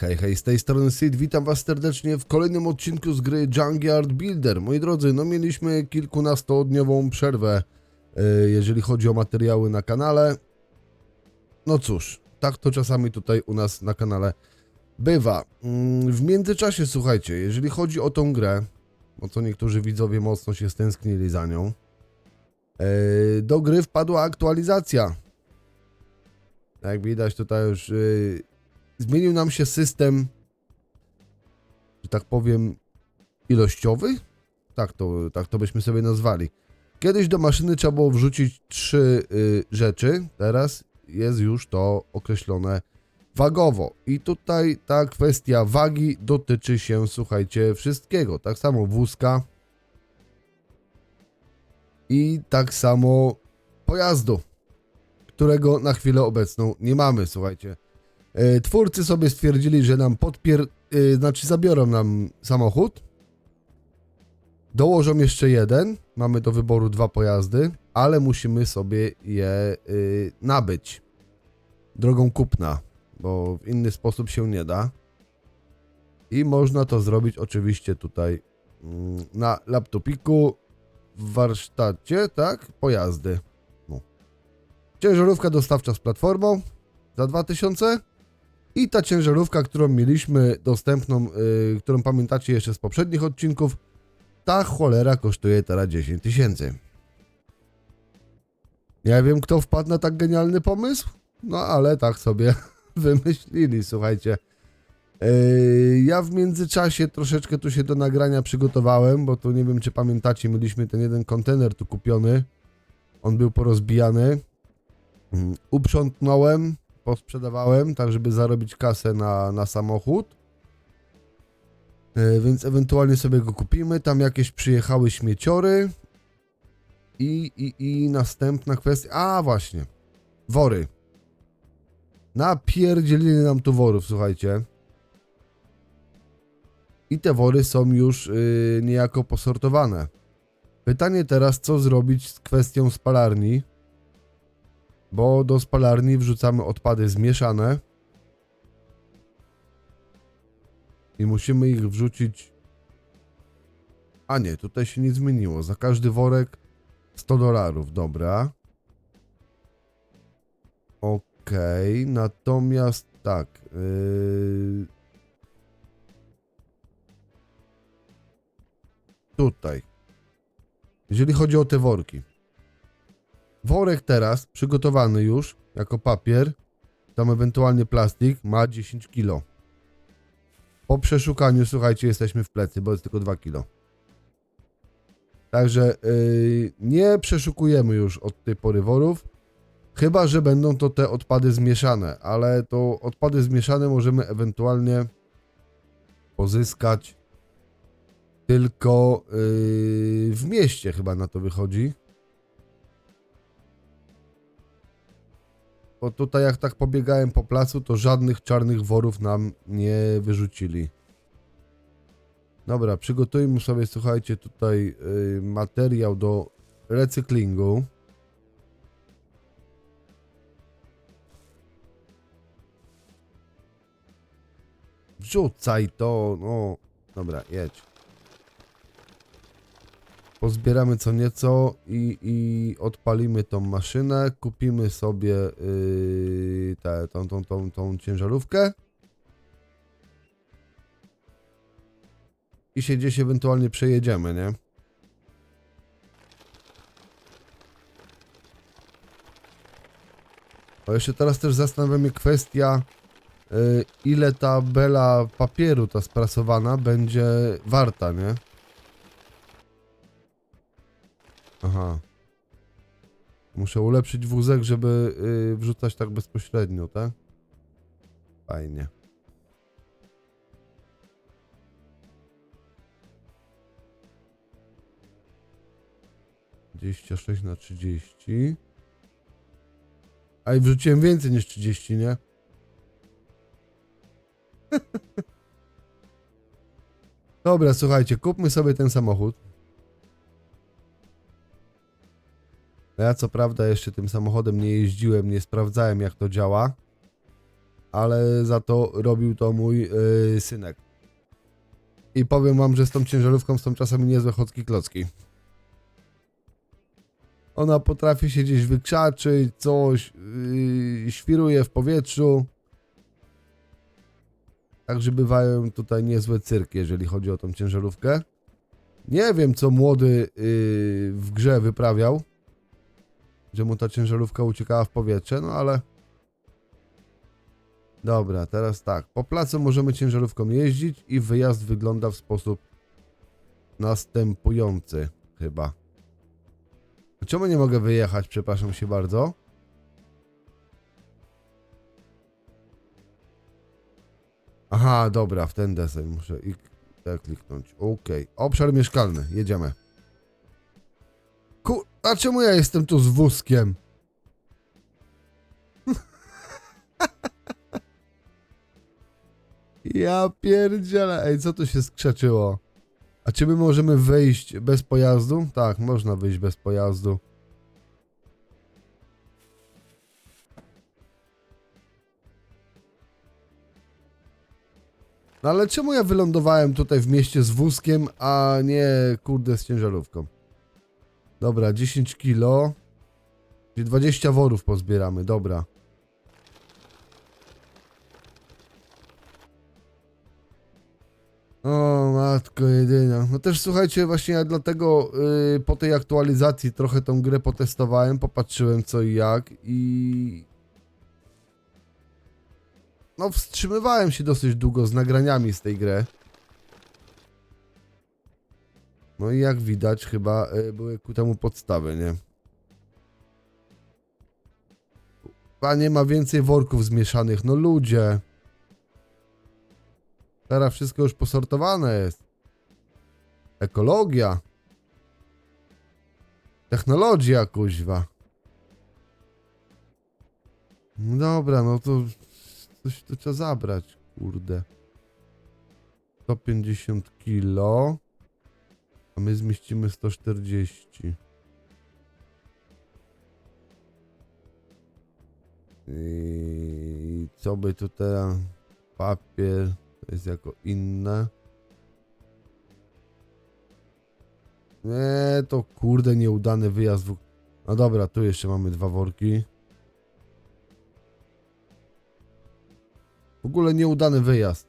Hej, hej, z tej strony Sid, witam was serdecznie w kolejnym odcinku z gry Junkyard Builder. Moi drodzy, no mieliśmy kilkunastodniową przerwę, e, jeżeli chodzi o materiały na kanale. No cóż, tak to czasami tutaj u nas na kanale bywa. Mm, W międzyczasie, słuchajcie, jeżeli chodzi o tą grę, bo co niektórzy widzowie mocno się stęsknili za nią, e, do gry wpadła aktualizacja. Jak widać tutaj już y, zmienił nam się system, że tak powiem, ilościowy? Tak to, tak to byśmy sobie nazwali. Kiedyś do maszyny trzeba było wrzucić trzy y, rzeczy, teraz jest już to określone wagowo. I tutaj ta kwestia wagi dotyczy się, słuchajcie, wszystkiego. Tak samo wózka i tak samo pojazdu, którego na chwilę obecną nie mamy, słuchajcie. E, Twórcy sobie stwierdzili, że nam podpier... e, znaczy zabiorą nam samochód. Dołożą jeszcze jeden. Mamy do wyboru dwa pojazdy, ale musimy sobie je y, nabyć drogą kupna, bo w inny sposób się nie da. I można to zrobić oczywiście tutaj mm, na laptopiku w warsztacie, tak? Pojazdy. No. Ciężarówka dostawcza z platformą za 2000 i ta ciężarówka, którą mieliśmy dostępną, yy, którą pamiętacie jeszcze z poprzednich odcinków, ta cholera kosztuje teraz 10 tysięcy. Nie wiem, kto wpadł na tak genialny pomysł, no ale tak sobie wymyślili, słuchajcie. Yy, ja w międzyczasie troszeczkę tu się do nagrania przygotowałem, bo tu nie wiem, czy pamiętacie, mieliśmy ten jeden kontener tu kupiony. On był porozbijany. Mm, Uprzątnąłem, posprzedawałem, tak żeby zarobić kasę na, na samochód. E, Więc ewentualnie sobie go kupimy. Tam jakieś przyjechały śmieciory. I, i, i następna kwestia. A właśnie. Wory. Napierdzielili nam tu worów, słuchajcie. I te wory są już yy, niejako posortowane. Pytanie teraz, co zrobić z kwestią spalarni bo do spalarni wrzucamy odpady zmieszane i musimy ich wrzucić. A nie, tutaj się nie zmieniło. Za każdy worek 100 dolarów, dobra. Okej, natomiast tak. Yy... Tutaj. Jeżeli chodzi o te worki. Worek teraz, przygotowany już, jako papier, tam ewentualnie plastik, ma 10 kg. Po przeszukaniu, słuchajcie, jesteśmy w plecy, bo jest tylko 2 kg. Także yy, nie przeszukujemy już od tej pory worów, chyba że będą to te odpady zmieszane, ale to odpady zmieszane możemy ewentualnie pozyskać tylko yy, w mieście, chyba na to wychodzi. Bo tutaj jak tak pobiegałem po placu, to żadnych czarnych worów nam nie wyrzucili. Dobra, przygotujmy sobie, słuchajcie, tutaj y, materiał do recyklingu. Wrzucaj to, no. Dobra, jedź. Pozbieramy co nieco i, i odpalimy tą maszynę. Kupimy sobie yy, tę tą, tą, tą, tą ciężarówkę. I się gdzieś ewentualnie przejedziemy, nie? O, jeszcze teraz też zastanawia mnie kwestia, yy, ile ta bela papieru, ta sprasowana, będzie warta, nie? Muszę ulepszyć wózek, żeby yy, wrzucać tak bezpośrednio, tak? Fajnie. Dwadzieścia sześć na trzydzieści. A i wrzuciłem więcej niż 30, nie? Dobra, słuchajcie, kupmy sobie ten samochód. Ja co prawda jeszcze tym samochodem nie jeździłem, nie sprawdzałem jak to działa. ale za to robił to mój yy, synek. I powiem wam, że z tą ciężarówką są czasami niezłe chodki klocki. Ona potrafi się gdzieś wykrzaczyć, coś, yy, świruje w powietrzu. Także bywają tutaj niezłe cyrki, jeżeli chodzi o tą ciężarówkę. Nie wiem, co młody yy, w grze wyprawiał, że mu ta ciężarówka uciekała w powietrze, no ale... Dobra, teraz tak. Po placu możemy ciężarówką jeździć i wyjazd wygląda w sposób następujący, chyba. Czemu nie mogę wyjechać? Przepraszam się bardzo. Aha, dobra, w ten deseń muszę i tak kliknąć. Okej. Obszar mieszkalny, jedziemy. A czemu ja jestem tu z wózkiem? ja pierdzielę. Ej, co tu się skrzeczyło? A czy my możemy wyjść bez pojazdu? Tak, można wyjść bez pojazdu. No ale czemu ja wylądowałem tutaj w mieście z wózkiem, a nie kurde z ciężarówką? Dobra, 10 kilo. Czyli 20 worów pozbieramy, dobra. O, matko jedyna. No też słuchajcie, właśnie ja dlatego yy, po tej aktualizacji trochę tą grę potestowałem, popatrzyłem co i jak i... No wstrzymywałem się dosyć długo z nagraniami z tej gry. No i jak widać chyba y, były ku temu podstawy, nie? Panie ma więcej worków zmieszanych, no ludzie. Teraz wszystko już posortowane jest. Ekologia. Technologia, kuźwa. No dobra, no to coś tu trzeba zabrać, kurde. 150 kilo. A my zmieścimy 140. I co by tu teraz? Papier. To jest jako inne. Nie, to kurde nieudany wyjazd. W... No dobra, tu jeszcze mamy dwa worki. W ogóle nieudany wyjazd.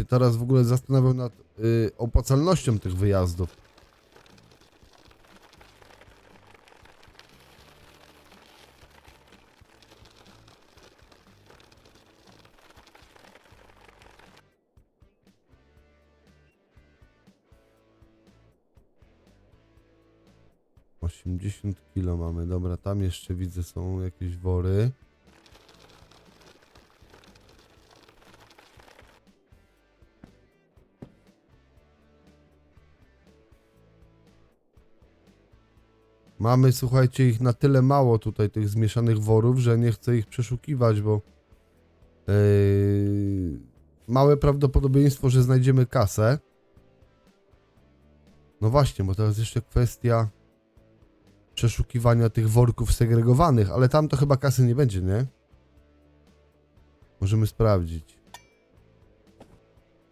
Się teraz w ogóle zastanawiam nad y, opłacalnością tych wyjazdów. Osiemdziesiąt kilo mamy, dobra, tam jeszcze widzę są jakieś wory. Mamy, słuchajcie, ich na tyle mało tutaj, tych zmieszanych worów, że nie chcę ich przeszukiwać, bo yy, małe prawdopodobieństwo, że znajdziemy kasę. No właśnie, bo teraz jeszcze kwestia przeszukiwania tych worków segregowanych, ale tam to chyba kasy nie będzie, nie? Możemy sprawdzić.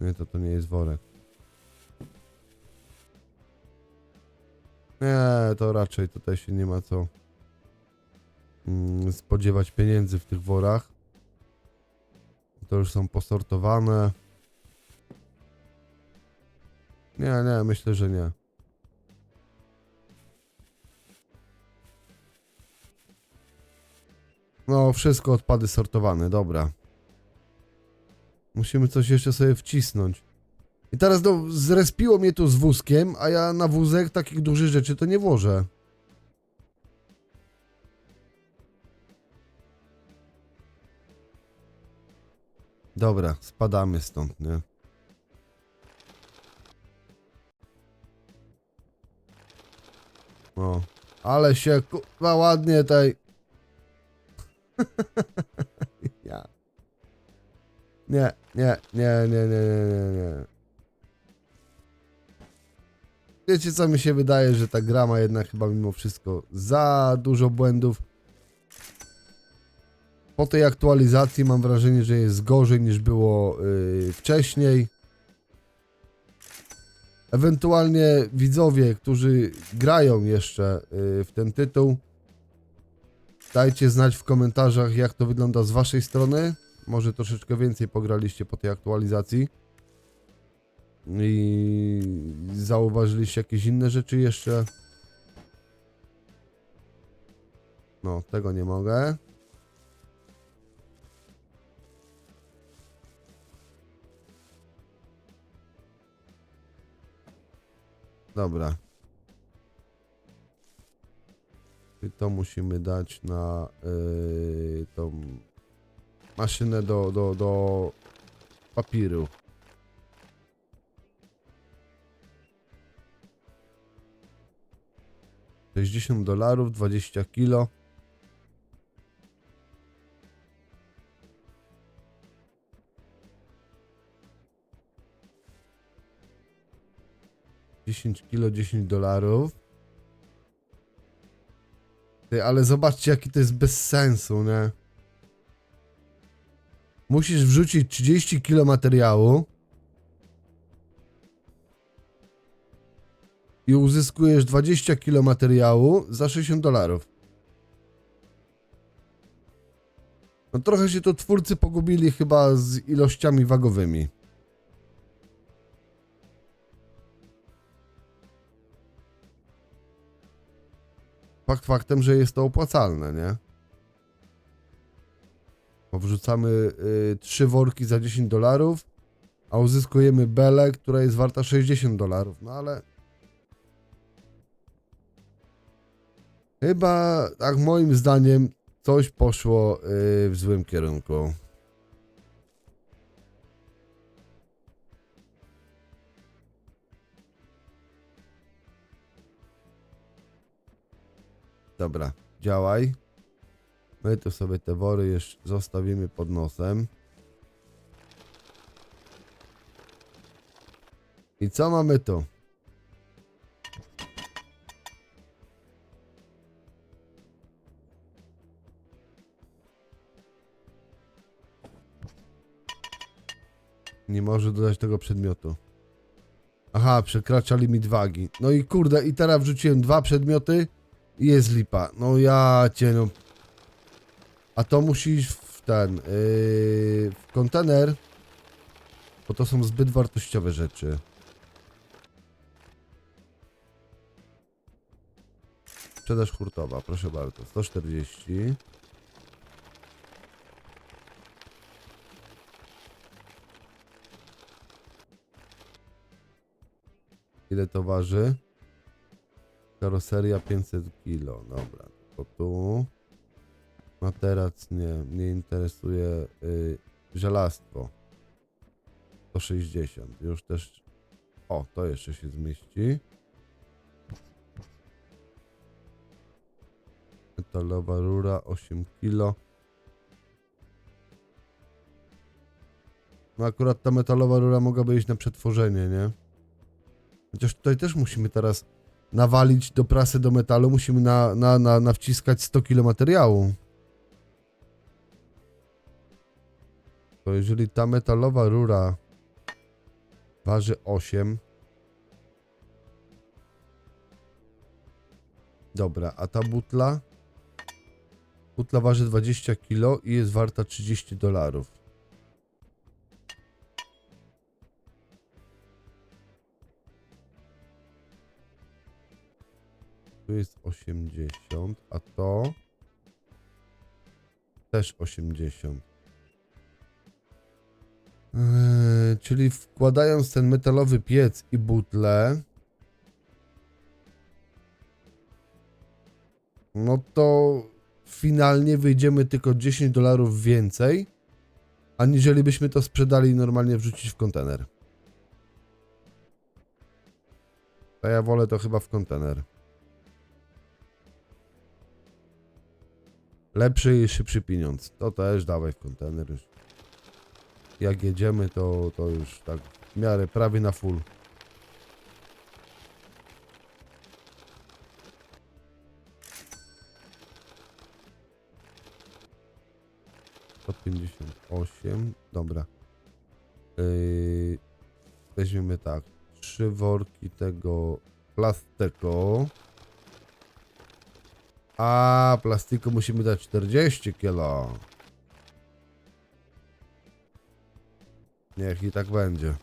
Nie, to to nie jest worek. Nie, to raczej tutaj się nie ma co mm, spodziewać pieniędzy w tych worach. To już są posortowane. Nie, nie, myślę, że nie. No, wszystko odpady sortowane, dobra. Musimy coś jeszcze sobie wcisnąć. I teraz no, zrespiło mnie tu z wózkiem, a ja na wózek takich dużych rzeczy to nie włożę. Dobra, spadamy stąd, nie? O, ale się kurwa ładnie tej... ja. Nie, nie, nie, nie, nie, nie, nie. Wiecie co mi się wydaje, że ta gra ma jednak chyba mimo wszystko za dużo błędów. po tej aktualizacji mam wrażenie, że jest gorzej niż było yy, wcześniej. Ewentualnie widzowie, którzy grają jeszcze yy, w ten tytuł, dajcie znać w komentarzach, jak to wygląda z waszej strony. Może troszeczkę więcej pograliście po tej aktualizacji. I zauważyliście jakieś inne rzeczy jeszcze. No, tego nie mogę. Dobra. I to musimy dać na yy, tą maszynę do, do, do papiru. Sześćdziesiąt dolarów, 20 kilo. Dziesięć kilo, 10 dolarów. Ty, ale zobaczcie, jaki to jest bez sensu, nie? Musisz wrzucić 30 kilo materiału i uzyskujesz 20 kilo materiału za 60 dolarów. No trochę się to twórcy pogubili chyba z ilościami wagowymi. Fakt faktem, że jest to opłacalne, nie? Bo wrzucamy y, trzy worki za 10 dolarów, a uzyskujemy belę, która jest warta 60 dolarów. No ale. Chyba, tak moim zdaniem, coś poszło y, w złym kierunku. Dobra, działaj. My tu sobie te wory jeszcze zostawimy pod nosem. I co mamy tu? Nie może dodać tego przedmiotu. Aha, przekracza limit wagi. No i kurde, i teraz wrzuciłem dwa przedmioty i jest lipa. No ja cię no. A to musisz w ten, yy, w kontener, bo to są zbyt wartościowe rzeczy. Sprzedaż hurtowa, proszę bardzo, 140. Ile to waży? Karoseria 500 kg, dobra, to tu. Materac nie, mnie interesuje y, żelastwo. 160, już też... O, to jeszcze się zmieści. Metalowa rura 8 kg. No akurat ta metalowa rura mogłaby iść na przetworzenie, nie? Chociaż tutaj też musimy teraz nawalić do prasy do metalu, musimy na, na, na, nawciskać 100 kg materiału. To jeżeli ta metalowa rura waży 8. Dobra, a ta butla? Butla waży 20 kg i jest warta 30 dolarów. Tu jest 80, a to też 80. Eee, czyli wkładając ten metalowy piec i butlę, no to finalnie wyjdziemy tylko 10 dolarów więcej, aniżeli byśmy to sprzedali i normalnie wrzucić w kontener. Ja wolę to chyba w kontener. Lepszy i szybszy pieniądz. To też dawaj w kontener. Jak jedziemy, to, to już tak w miarę prawie na full. 158. Dobra. Yy, weźmiemy tak. Trzy worki tego plastiku. A, plastiku musimy dać 40 kilo. Niech i tak będzie.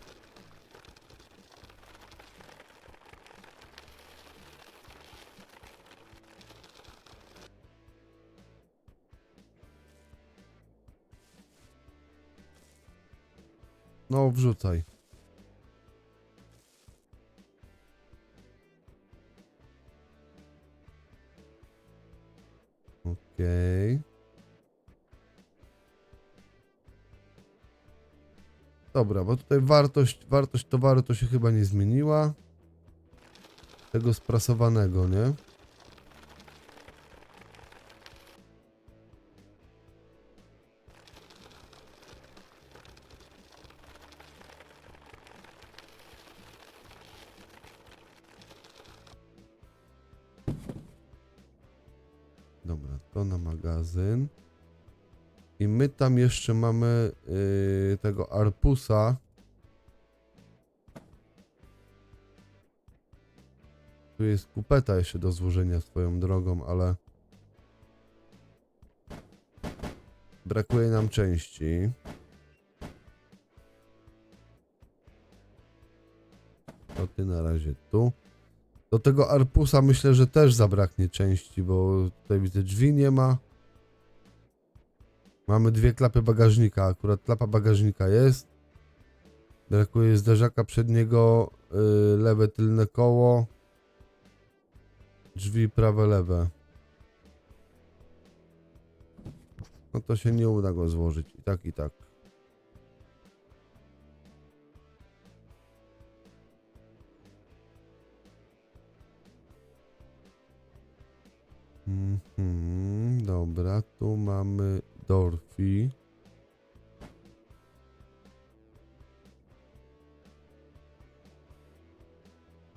No, wrzucaj. Dobra, bo tutaj wartość, wartość towaru to się chyba nie zmieniła. Tego sprasowanego, nie? Dobra, to na magazyn. I my tam jeszcze mamy yy, tego arpusa. Tu jest kupeta jeszcze do złożenia swoją drogą, ale brakuje nam części. To ty na razie tu. Do tego arpusa myślę, że też zabraknie części, bo tutaj widzę drzwi nie ma. Mamy dwie klapy bagażnika, akurat klapa bagażnika jest. Brakuje zderzaka przedniego, yy, lewe tylne koło. Drzwi prawe, lewe. No to się nie uda go złożyć. I tak, i tak. Mhm, dobra, tu mamy Dorfi.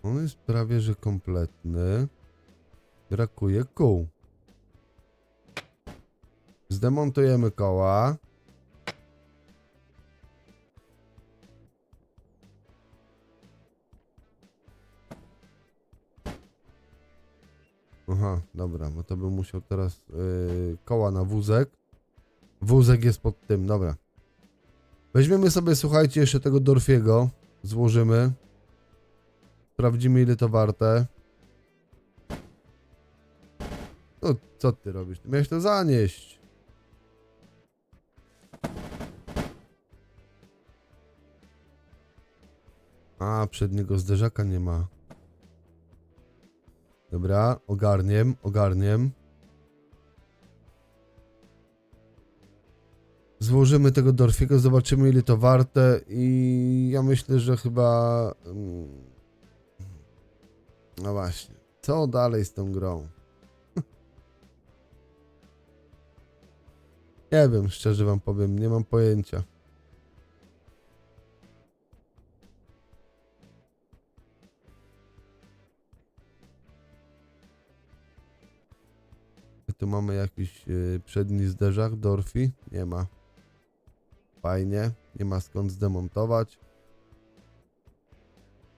On jest prawie że kompletny. Brakuje kół. Zdemontujemy koła. Aha, dobra, bo to bym musiał teraz yy, koła na wózek. Wózek jest pod tym, dobra. Weźmiemy sobie, słuchajcie, jeszcze tego Dorfiego. Złożymy. Sprawdzimy, ile to warte. No, co ty robisz? Ty miałeś to zanieść. A, przedniego zderzaka nie ma. Dobra, ogarniem, ogarniem. Złożymy tego Dorfiego, zobaczymy ile to warte i ja myślę, że chyba... mm, No właśnie, co dalej z tą grą? Nie wiem, szczerze wam powiem, nie mam pojęcia. Tu mamy jakiś yy, przedni zderzak Dorfi? Nie ma. Fajnie, nie ma skąd zdemontować.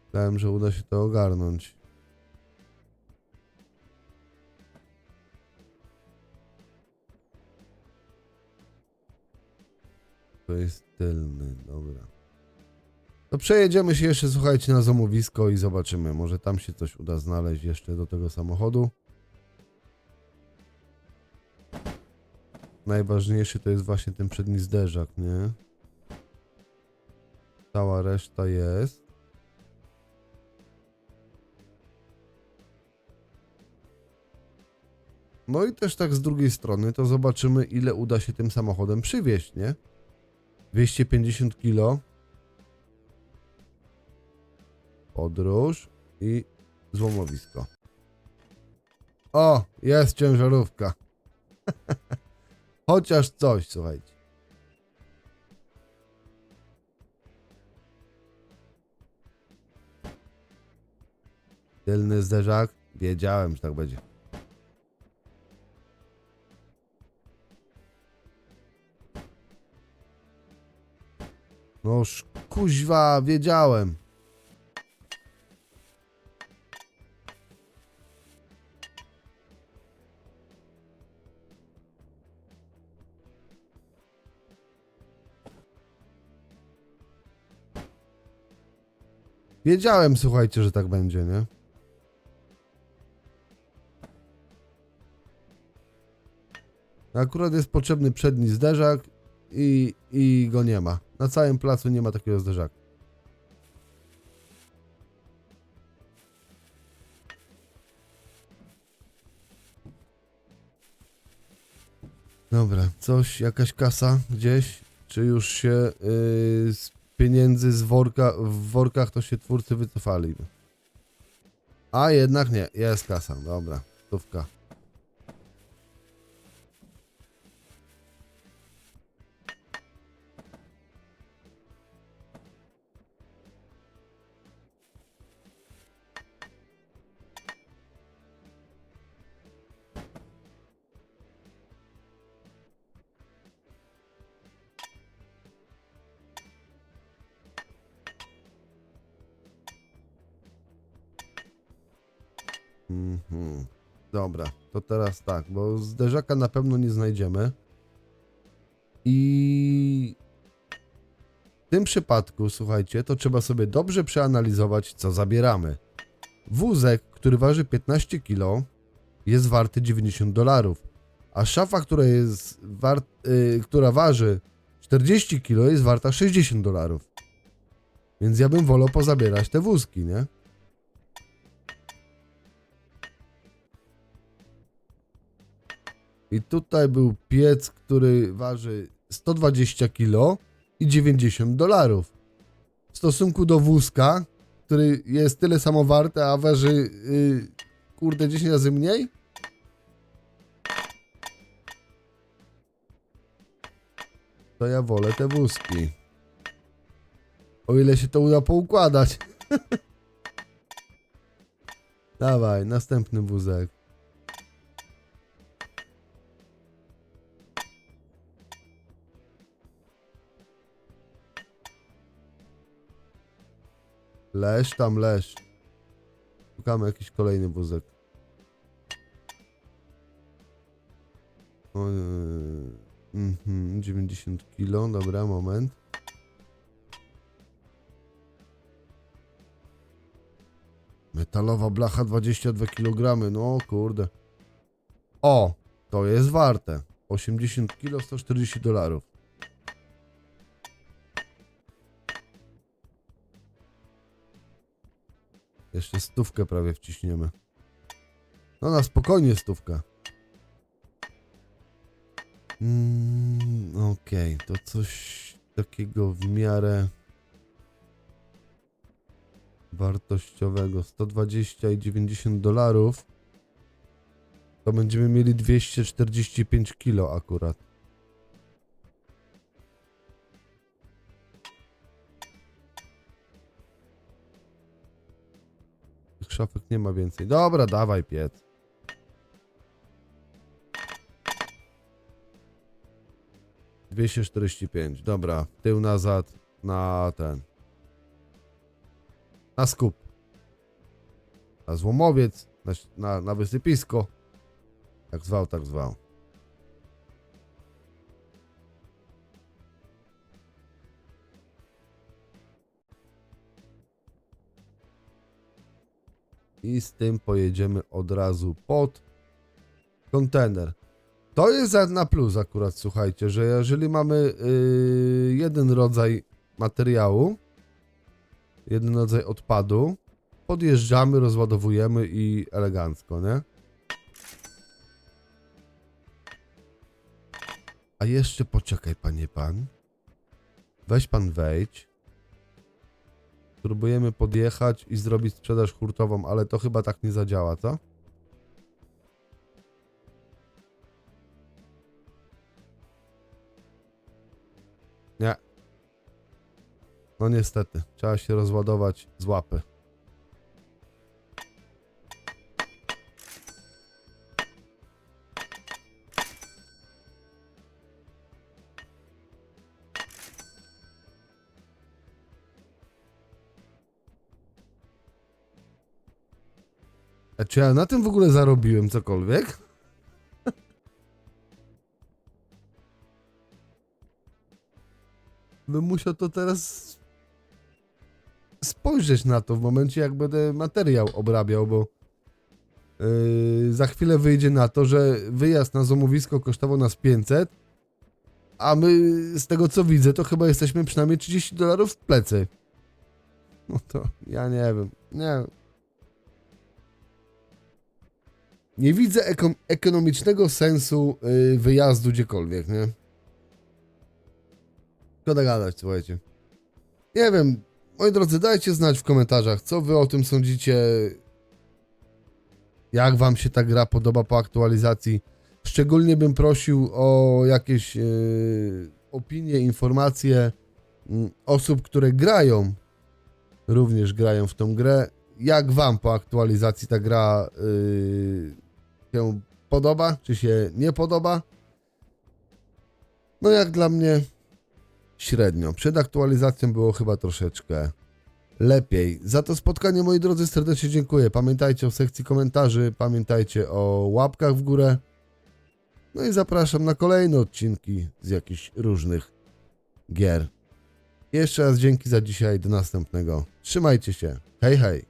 Myślałem, że uda się to ogarnąć. To jest tylny, dobra. To przejedziemy się jeszcze, słuchajcie, na zamowisko i zobaczymy. Może tam się coś uda znaleźć jeszcze do tego samochodu. Najważniejszy to jest właśnie ten przedni zderzak, nie? Cała reszta jest. No i też tak z drugiej strony, to zobaczymy, ile uda się tym samochodem przywieźć, nie? 250 kilo. Podróż i złomowisko. O, jest ciężarówka. Chociaż coś, słuchajcie. Tylny zderzak. Wiedziałem, że tak będzie. Noż kuźwa, wiedziałem. Wiedziałem, słuchajcie, że tak będzie, nie? Akurat jest potrzebny przedni zderzak i, i go nie ma. Na całym placu nie ma takiego zderzaka. Dobra, coś, jakaś kasa gdzieś? Czy już się yy, pieniędzy z worka, w workach to się twórcy wycofali? A jednak nie, jest kasa, dobra, stówka. Mhm. Dobra, to teraz tak, bo zderzaka na pewno nie znajdziemy. I w tym przypadku, słuchajcie, to trzeba sobie dobrze przeanalizować, co zabieramy. Wózek, który waży 15 kg, jest warty 90 dolarów, a szafa, która jest wart, y, która waży 40 kg, jest warta 60 dolarów. Więc ja bym wolał pozabierać te wózki, nie? I tutaj był piec, który waży 120 kg i 90 dolarów. W stosunku do wózka, który jest tyle samo warty, a waży yy, kurde 10 razy mniej. To ja wolę te wózki. O ile się to uda poukładać. Dawaj, następny wózek. Leż tam, leż. Szukamy jakiś kolejny wózek. O, yy, mhm, 90 kilo, dobra, moment. Metalowa blacha 22 kg, no kurde. O, to jest warte. 80 kilo, 140 dolarów. Jeszcze stówkę prawie wciśniemy. No na spokojnie stówkę. Mm, Okej, to coś takiego w miarę wartościowego. 120 i 90 dolarów. To będziemy mieli 245 kilo akurat. Szafek nie ma więcej. Dobra, dawaj piec. Dwieście czterdzieści pięć. Dobra, tył nazad na ten. Na skup. Na złomowiec, na, na, na wysypisko. Jak zwał, tak zwał. I z tym pojedziemy od razu pod kontener. To jest na plus akurat, słuchajcie, że jeżeli mamy yy, jeden rodzaj materiału, jeden rodzaj odpadu, podjeżdżamy, rozładowujemy i elegancko, nie? A jeszcze poczekaj, panie pan. Weź pan wejdź. Próbujemy podjechać i zrobić sprzedaż hurtową, ale to chyba tak nie zadziała, co? Nie. No niestety, trzeba się rozładować z łapy. A czy ja na tym w ogóle zarobiłem cokolwiek? Bym musiał to teraz spojrzeć na to w momencie, jak będę materiał obrabiał, bo yy, za chwilę wyjdzie na to, że wyjazd na złomowisko kosztował nas 500, a my z tego co widzę, to chyba jesteśmy przynajmniej 30 dolarów w plecy. No to ja nie wiem. Nie. Nie widzę eko- ekonomicznego sensu yy, wyjazdu gdziekolwiek, nie? Szkoda gadać, słuchajcie. Nie wiem, moi drodzy, dajcie znać w komentarzach, co wy o tym sądzicie. Jak wam się ta gra podoba po aktualizacji. Szczególnie bym prosił o jakieś yy, opinie, informacje mm, osób, które grają, również grają w tą grę. Jak wam po aktualizacji ta gra yy, się podoba, czy się nie podoba? No jak dla mnie średnio. Przed aktualizacją było chyba troszeczkę lepiej. Za to spotkanie, moi drodzy, serdecznie dziękuję. Pamiętajcie o sekcji komentarzy, pamiętajcie o łapkach w górę. No i zapraszam na kolejne odcinki z jakichś różnych gier. Jeszcze raz dzięki za dzisiaj, do następnego. Trzymajcie się. Hej, hej.